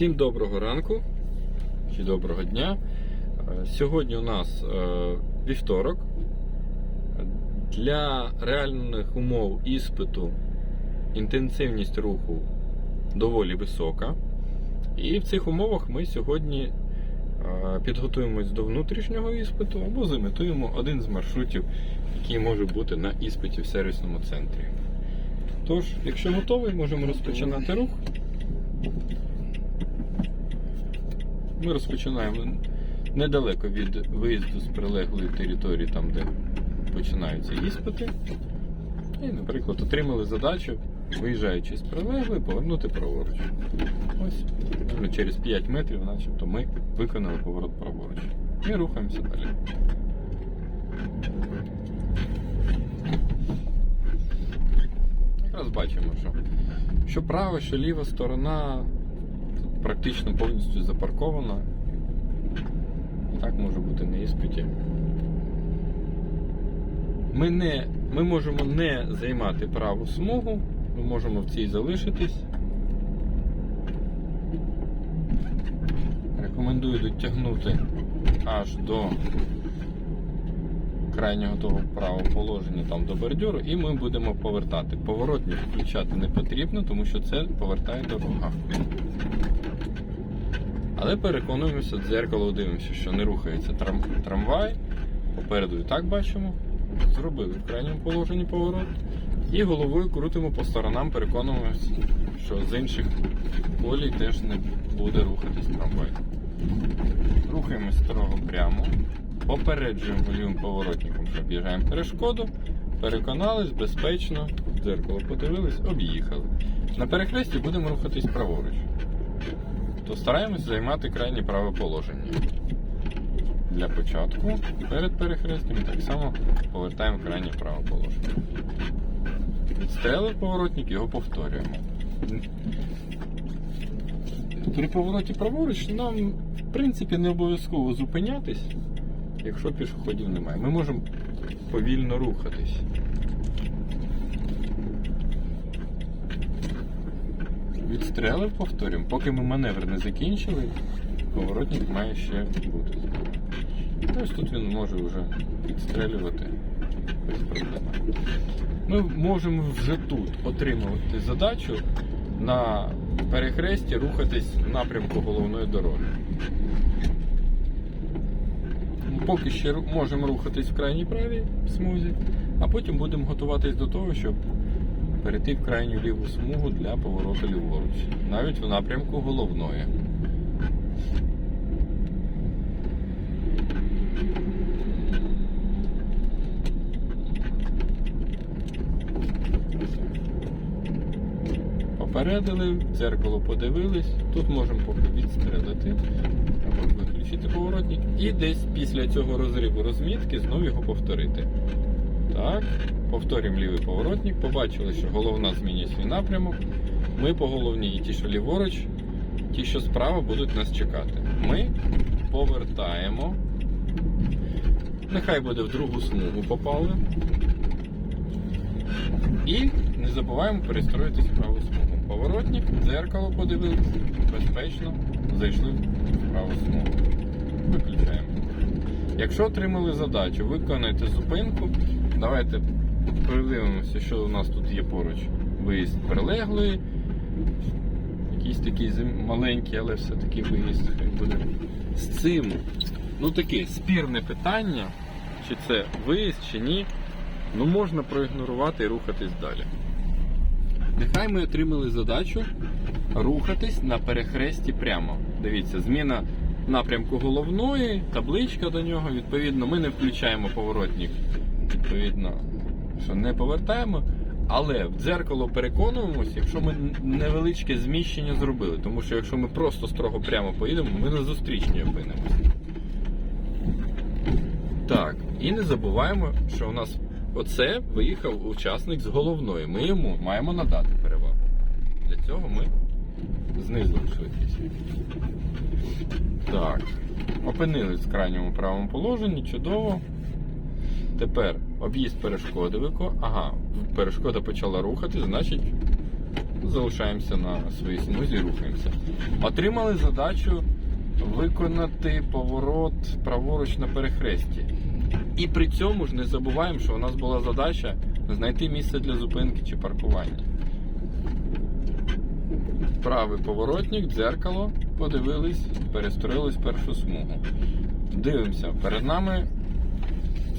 Всім доброго ранку чи доброго дня. Е, Сьогодні у нас е, вівторок. Для реальних умов іспиту інтенсивність руху доволі висока. І в цих умовах ми сьогодні е, підготуємось до внутрішнього іспиту або заметуємо один з маршрутів, який може бути на іспиті в сервісному центрі. Тож, якщо готовий, можемо розпочинати рух. Ми розпочинаємо недалеко від виїзду з прилеглої території, там де починаються іспити. І, наприклад, отримали задачу, виїжджаючи з прилеглої, повернути праворуч. Ось через 5 метрів, начебто, ми виконали поворот праворуч. І рухаємося далі. Якраз бачимо, що, що права, що ліва сторона практично повністю запаркована. І так може бути на іспиті. Ми, не, ми можемо не займати праву смугу, ми можемо в цій залишитись. Рекомендую дотягнути аж до крайнього того правого положення там до бордюру, і ми будемо повертати. Поворотник включати не потрібно, тому що це повертає дорога. Але переконуємося, дзеркало дивимося, що не рухається трам- трамвай. Попереду і так бачимо. Зробили в крайньому положенні поворот. І головою крутимо по сторонам, переконуємося, що з інших полій теж не буде рухатись трамвай. Рухаємось строго прямо. Попереджуємо лівим поворотником, об'їжджаємо перешкоду. Переконались, безпечно, в дзеркало подивились, об'їхали. На перехресті будемо рухатись праворуч то стараємось займати крайнє праве положення. Для початку перед перехрестям так само повертаємо крайнє праве положення. Відстрелив поворотник, його повторюємо. При повороті праворуч нам, в принципі, не обов'язково зупинятись, якщо пішоходів немає. Ми можемо повільно рухатись. Відстрелив, повторюємо. Поки ми маневр не закінчили, поворотник має ще бути. Ось тут він може вже підстрелювати без проблем. Ми можемо вже тут отримувати задачу на перехресті рухатись в напрямку головної дороги. Поки ще можемо рухатись в крайній правій смузі, а потім будемо готуватись до того, щоб перейти в крайню ліву смугу для повороту ліворуч, навіть в напрямку головної. Попередили, в дзеркало подивились, тут можемо поки відстрелити або виключити поворотник і десь після цього розриву розмітки знову його повторити. Так, повторюємо лівий поворотник. Побачили, що головна змінює свій напрямок. Ми по головній, і ті, що ліворуч, ті, що справа, будуть нас чекати. Ми повертаємо. Нехай буде в другу смугу попали. І не забуваємо перестроїтись в праву смугу. Поворотник, дзеркало подивились, безпечно, зайшли в праву смугу. Виключаємо. Якщо отримали задачу, виконайте зупинку. Давайте подивимося, що у нас тут є поруч. Виїзд прилеглої. Якийсь такий маленький, але все-таки виїзд буде. З цим, ну таке спірне питання, чи це виїзд, чи ні. Ну можна проігнорувати і рухатись далі. Нехай ми отримали задачу рухатись на перехресті прямо. Дивіться, зміна напрямку головної, табличка до нього. Відповідно, ми не включаємо поворотник. Відповідно, що не повертаємо. Але в дзеркало переконуємося, якщо ми невеличке зміщення зробили. Тому що якщо ми просто строго прямо поїдемо, ми на зустрічні опинимося. Так, і не забуваємо, що у нас оце виїхав учасник з головної. Ми йому маємо надати перевагу. Для цього ми знизили швидкість. Так, опинились в крайньому правому положенні, чудово. Тепер об'їзд перешкоди вико. Ага, перешкода почала рухати, значить залишаємося на своїй смузі, рухаємося. Отримали задачу виконати поворот праворуч на перехресті. І при цьому ж не забуваємо, що у нас була задача знайти місце для зупинки чи паркування. Правий поворотник, дзеркало, подивились, перестроїлись першу смугу. Дивимося, перед нами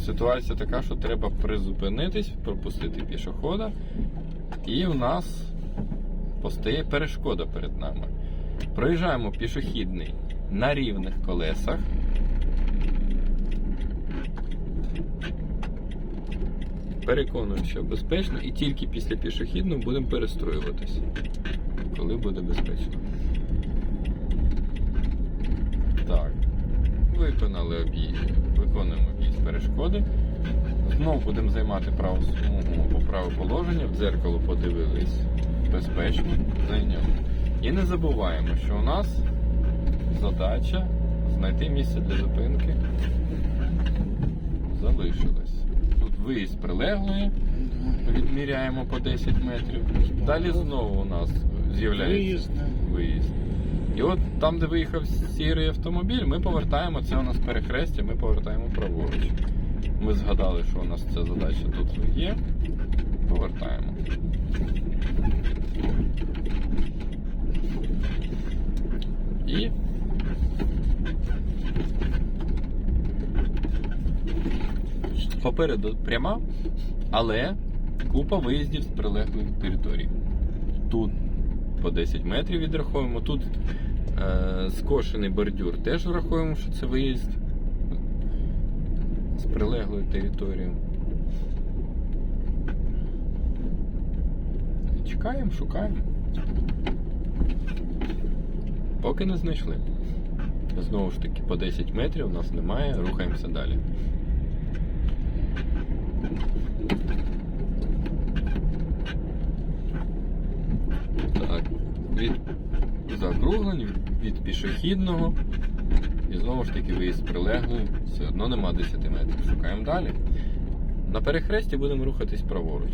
ситуація така, що треба призупинитись, пропустити пішохода, і у нас постає перешкода перед нами. Проїжджаємо пішохідний на рівних колесах. Переконуємо, що безпечно, і тільки після пішохідного будемо перестроюватися, коли буде безпечно. Так, виконали об'їзд, виконуємо об'їзд перешкоди. Знову будемо займати праву смугу по праве положення, в дзеркало подивились безпечно, зайняли. І не забуваємо, що у нас задача знайти місце для зупинки залишилась. Тут виїзд прилеглої, відміряємо по 10 метрів. Далі знову у нас з'являється Виїзд, виїзд. І от там, де виїхав сірий автомобіль, ми повертаємо, це у нас перехрестя, ми повертаємо праворуч. Ми згадали, що у нас ця задача тут є. Повертаємо. І попереду пряма, але купа виїздів з прилеглих територій. Тут по 10 метрів відраховуємо. Тут е, скошений бордюр теж враховуємо, що це виїзд з прилеглої території. Чекаємо, шукаємо. Поки не знайшли. Знову ж таки, по 10 метрів у нас немає, рухаємося далі. Так, від закруглень, від пішохідного. І знову ж таки виїзд прилеглий, все одно нема 10 метрів. Шукаємо далі. На перехресті будемо рухатись праворуч.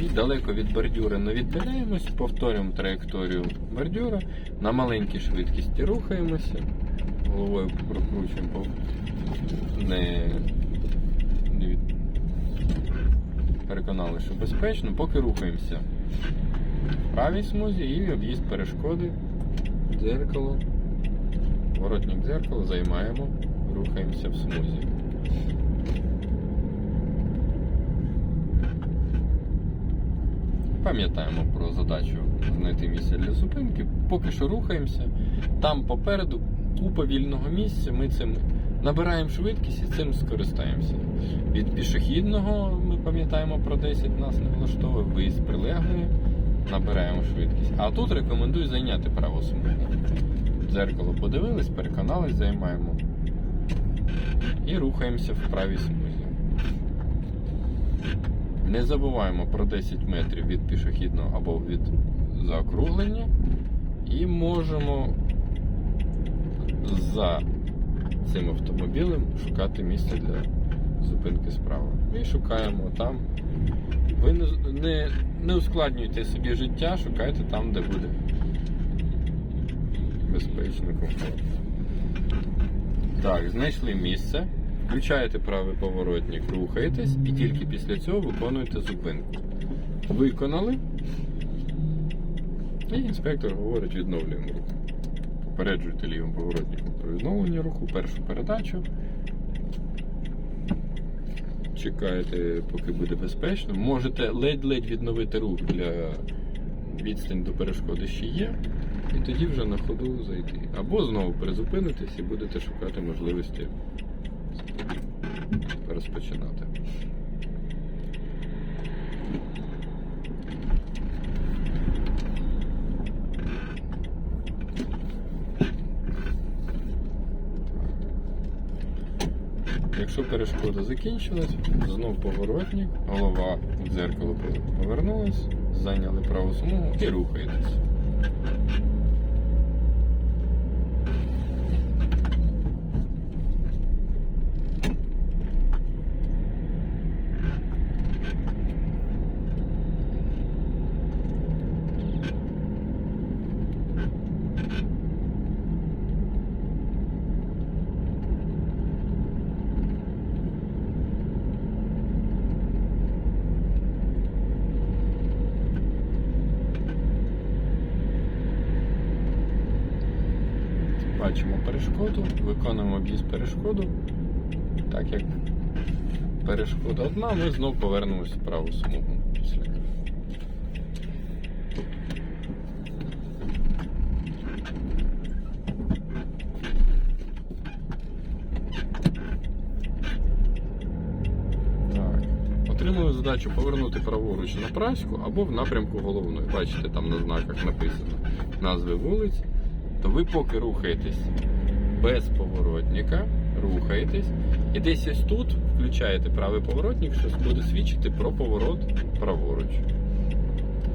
І далеко від бордюра не віддаляємось, повторюємо траєкторію бордюра, на маленькій швидкості рухаємося, головою прокручуємо, не від... переконали, що безпечно, поки рухаємося в правій смузі і об'їзд перешкоди, дзеркало, воротник дзеркало займаємо, рухаємося в смузі. Пам'ятаємо про задачу знайти місце для зупинки. Поки що рухаємося. Там попереду купа вільного місця. Ми цим набираємо швидкість і цим скористаємося. Від пішохідного ми пам'ятаємо про 10, нас не влаштовує виїзд прилеглої, набираємо швидкість. А тут рекомендую зайняти праву смугу. Дзеркало подивились, переконались, займаємо і рухаємося в правій смузі. Не забуваємо про 10 метрів від пішохідного або від заокруглення. І можемо за цим автомобілем шукати місце для зупинки справа. І шукаємо там. Ви не, не, не ускладнюйте собі життя, шукайте там, де буде безпечно, комфортно. Так, знайшли місце. Включаєте правий поворотник, рухаєтесь і тільки після цього виконуєте зупинку. Виконали. І інспектор говорить, відновлюємо рух. Попереджуйте лівим поворотником про відновлення руху, першу передачу. Чекаєте, поки буде безпечно. Можете ледь-ледь відновити рух для відстань до перешкоди ще є. І тоді вже на ходу зайти. Або знову призупинитись і будете шукати можливості розпочинати. Якщо перешкода закінчилась, знов поворотник, голова в дзеркало повернулась, зайняли праву смугу і рухаєтесь. Бачимо перешкоду, виконуємо об'їзд перешкоду. Так як перешкода одна, ми знову повернемося в праву смугу. Отримали задачу повернути праворуч на праську або в напрямку головної. Бачите, там на знаках написано назви вулиць. То ви поки рухаєтесь без поворотника, рухаєтесь. І десь ось тут включаєте правий поворотник, що буде свідчити про поворот праворуч.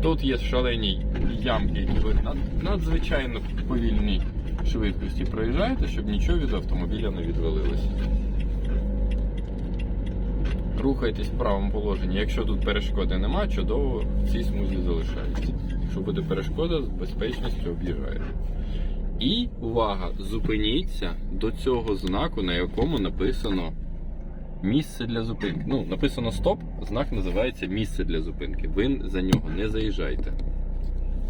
Тут є шалені ямки, які ви надзвичайно повільній швидкості проїжджаєте, щоб нічого від автомобіля не відвалилося. Рухайтесь в правому положенні. Якщо тут перешкоди нема, чудово в цій смузі залишається. Якщо буде перешкода, з безпечністю об'їжджаєте. І увага! Зупиніться до цього знаку, на якому написано місце для зупинки. Ну, написано стоп, знак називається місце для зупинки. Ви за нього не заїжджайте.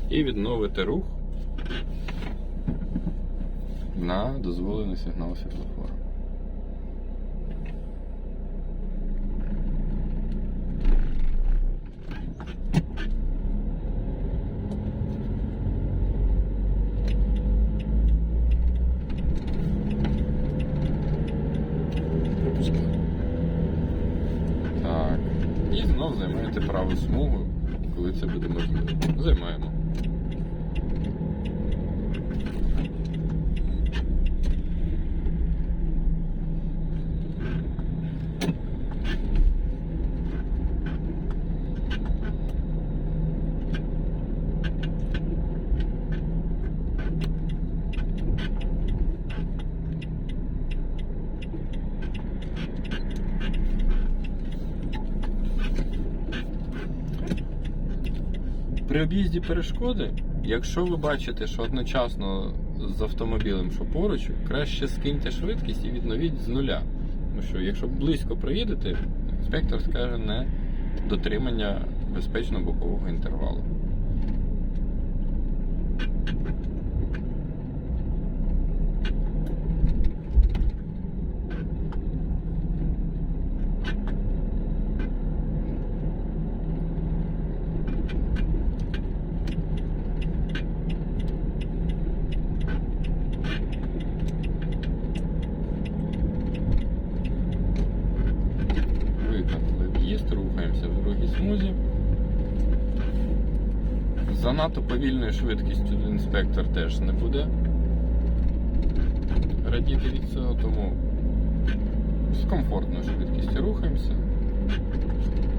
І відновите рух на дозволений сигнал світлофора. Пропускаю. Так. І знов праву смугу, коли це буде можливо. Займаємо. При перешкоди, якщо ви бачите, що одночасно з автомобілем, що поруч, краще скиньте швидкість і відновіть з нуля. Тому що якщо близько проїдете, інспектор скаже не дотримання безпечного бокового інтервалу. Виконали в'їзд, рухаємося в другій смузі. Занадто швидкістю інспектор теж не буде радіти від цього, тому з комфортною швидкістю рухаємося.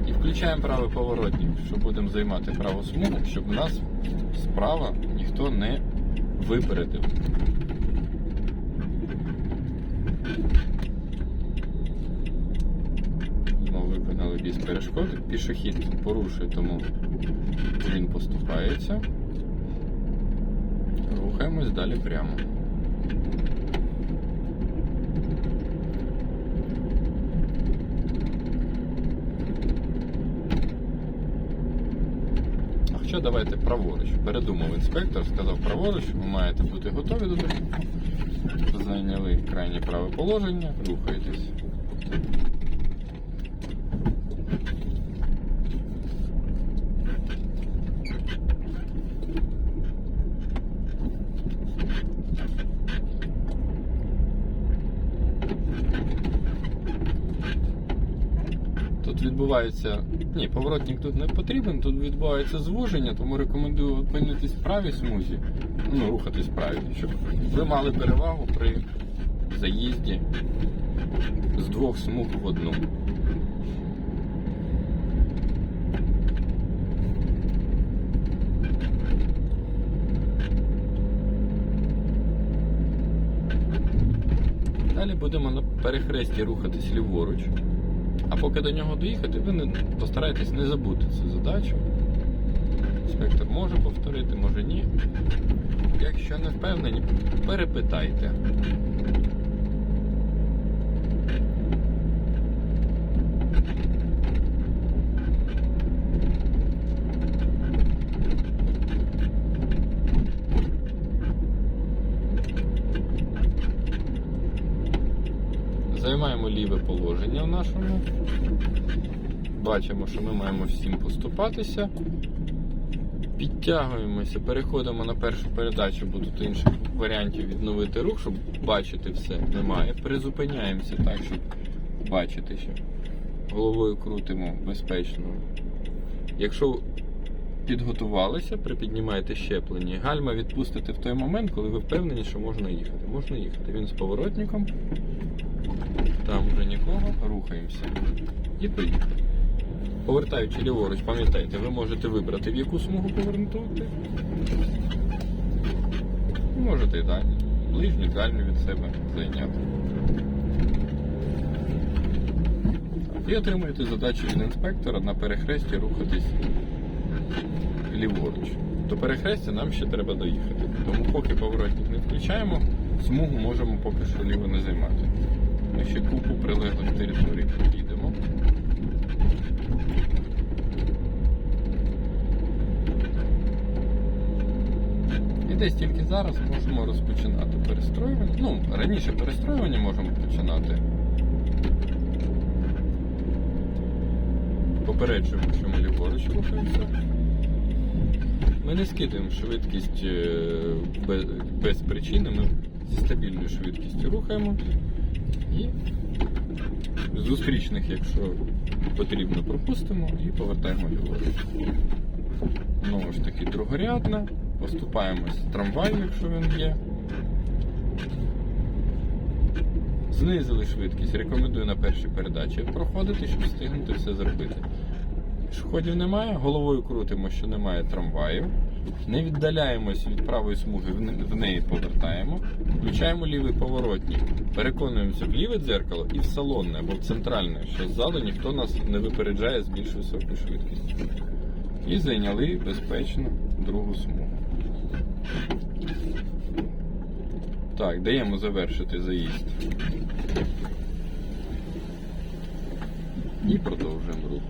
І включаємо правий поворотник, що будемо займати праву смугу, щоб нас справа ніхто не випередив. Виконали без перешкоди. Пішохід порушує, тому він поступається. Рухаємось далі прямо. А Хоча давайте праворуч. Передумав інспектор, сказав праворуч, ви маєте бути готові до того. Зайняли крайнє праве положення, рухайтесь. Тут відбувається. Ні, поворотник тут не потрібен, тут відбувається звуження, тому рекомендую опинитись в правій смузі, ну, рухатись в правій, щоб ви мали перевагу при заїзді з двох смуг в одну. Далі будемо на перехресті рухатись ліворуч. А поки до нього доїхати, ви не, постарайтесь не забути цю задачу. Інспектор може повторити, може ні. Якщо не впевнені, перепитайте. ліве положення в нашому. Бачимо, що ми маємо всім поступатися. Підтягуємося, переходимо на першу передачу, бо тут інших варіантів відновити рух, щоб бачити все, немає. Призупиняємося так, щоб бачити, що головою крутимо безпечно. Якщо підготувалися, припіднімаєте щеплення, гальма відпустите в той момент, коли ви впевнені, що можна їхати. Можна їхати. Він з поворотником, там вже нікого, рухаємося. І поїхали. Повертаючи ліворуч, пам'ятайте, ви можете вибрати, в яку смугу повернути. Можете і далі. Ближню, дальню від себе зайняти. І отримуєте задачу від інспектора на перехресті рухатись ліворуч. До перехрестя нам ще треба доїхати. Тому поки поворотник не включаємо, смугу можемо поки що ліво не займати. Ми ще купу прилеглих територій їдемо. І десь тільки зараз можемо розпочинати перестроювання. Ну, раніше перестроювання можемо починати. Попереджуємо, що ми ліворуч рухаємося. Ми не скидаємо швидкість е, без причини, ми зі стабільною швидкістю рухаємо і зустрічних, якщо потрібно, пропустимо і повертаємо ліворуч. Знову ж таки, другорядна, поступаємось трамваю, якщо він є. Знизили швидкість, рекомендую на першій передачі проходити, щоб встигнути все зробити. Пішоходів немає, головою крутимо, що немає трамваїв. Не віддаляємось від правої смуги, в неї повертаємо. Включаємо лівий поворотник. Переконуємося в ліве дзеркало і в салонне або в центральне, що ззаду ніхто нас не випереджає з більш високою швидкістю. І зайняли безпечно другу смугу. Так, даємо завершити заїзд. І продовжуємо рух.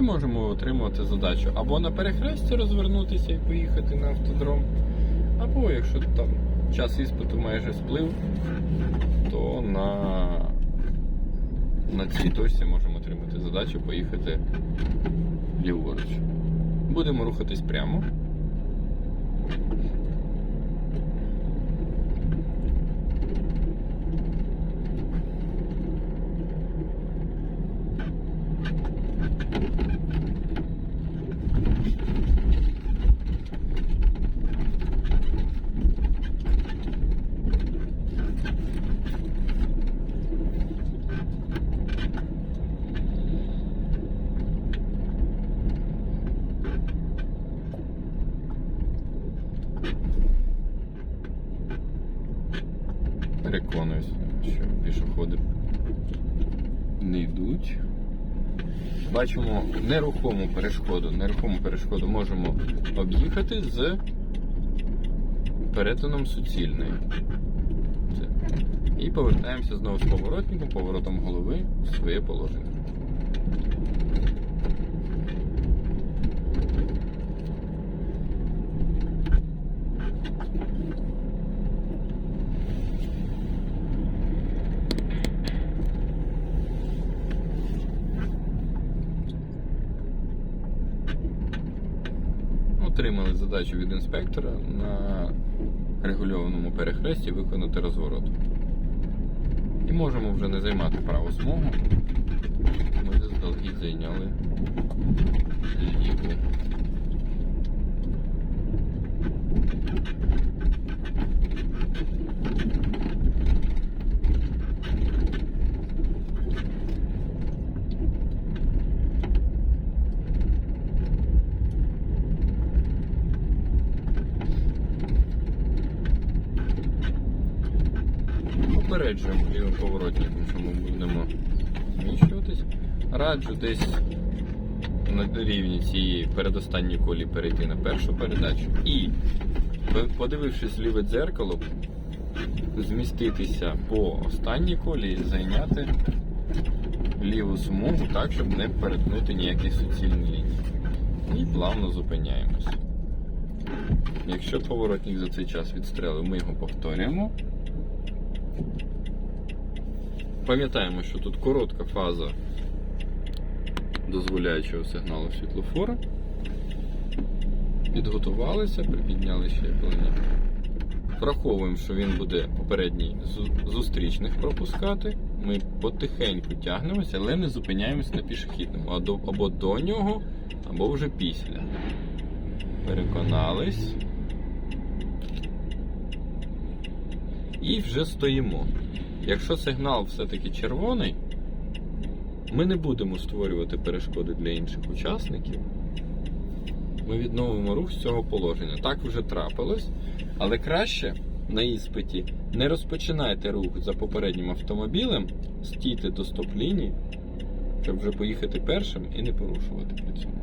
І можемо задачу або на перехресті розвернутися і поїхати на автодром, або якщо там час іспиту майже сплив, то на, на цій точці можемо отримати задачу поїхати ліворуч. Будемо рухатись прямо. Переконуюсь, що пішоходи не йдуть. Бачимо нерухому перешкоду. Нерухому перешкоду можемо об'їхати з перетином суцільної. І повертаємося знову з поворотником, поворотом голови в своє положення. Отримали задачу від інспектора на регульованому перехресті виконати розворот. І можемо вже не займати праву смугу. Ми заздалегідь зайняли ліву. Попереджуємо лівим поворотником, що ми будемо зміщуватись. Раджу десь на рівні цієї передостанньої колії перейти на першу передачу і Подивившись ліве дзеркало, зміститися по останній колії, зайняти ліву смугу так, щоб не перетнути ніякі суцільні лінії. І плавно зупиняємось. Якщо поворотник за цей час відстрелив, ми його повторюємо. Пам'ятаємо, що тут коротка фаза дозволяючого сигналу світлофора. Підготувалися, припідняли щеплення. Враховуємо, що він буде попередній зустрічних пропускати. Ми потихеньку тягнемося, але не зупиняємось на пішохідному. Або до нього, або вже після. Переконались. І вже стоїмо. Якщо сигнал все-таки червоний, ми не будемо створювати перешкоди для інших учасників. Ми відновимо рух з цього положення. Так вже трапилось, але краще на іспиті не розпочинайте рух за попереднім автомобілем, стійте до стоп-лінії, щоб вже поїхати першим і не порушувати при цьому.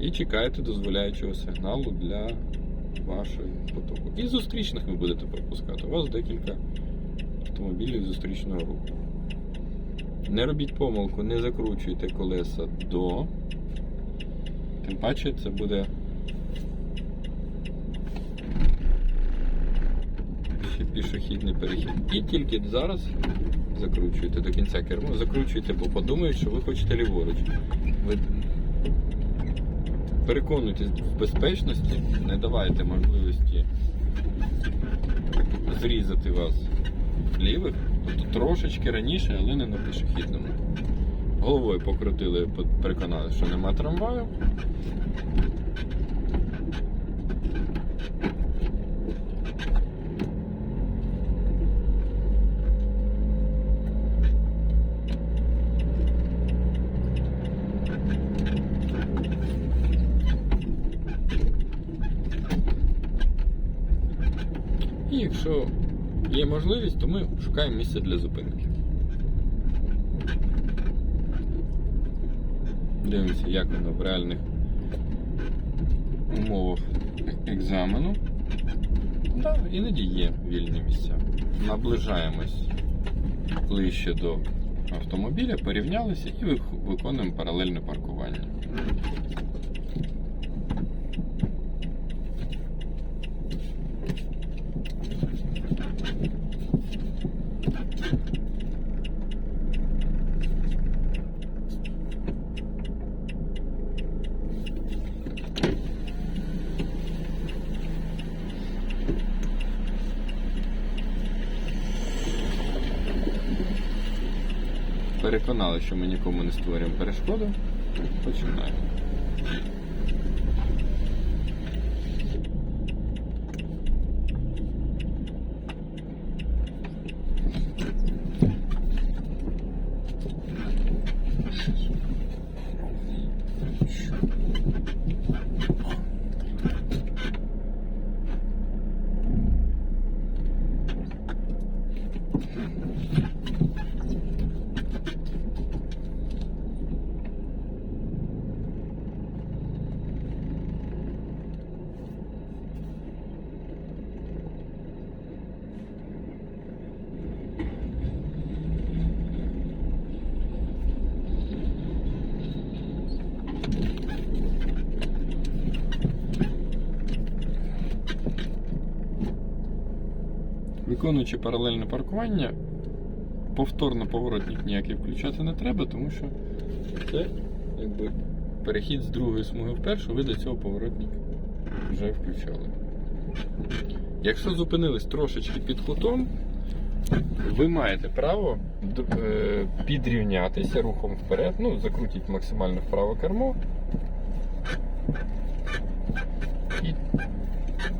І чекайте дозволяючого сигналу для вашої потоку. І зустрічних ви будете пропускати. У вас декілька автомобілів зустрічного руху. Не робіть помилку, не закручуйте колеса до. Тим паче це буде ще пішохідний перехід. І тільки зараз закручуйте до кінця кермо, закручуйте, бо подумають, що ви хочете ліворуч. Ви переконуйтесь в безпечності, не давайте можливості зрізати вас лівих, тобто трошечки раніше, але не на пішохідному. Головою покрутили, переконали, що нема трамваю. І якщо є можливість, то ми шукаємо місце для зупинки. Дивимося, як воно в реальних умовах екзамену. Так, іноді є вільні місця. Наближаємось ближче до автомобіля, порівнялися і виконуємо паралельне паркування. Переконали, що ми нікому не створюємо перешкоду. Починаємо. Виконуючи паралельне паркування, повторно поворотник ніякий включати не треба, тому що це якби перехід з другої смуги в першу, ви до цього поворотник вже включали. Якщо зупинились трошечки під кутом, ви маєте право е, підрівнятися рухом вперед, ну, закрутіть максимально вправо кермо і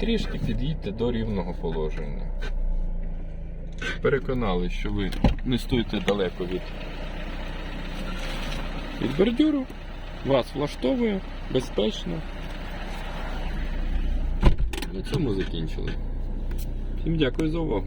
трішки під'їдьте до рівного положення. Переконали, що ви не стоїте далеко від, від бордюру, вас влаштовує безпечно. На цьому закінчили. Всім дякую за увагу.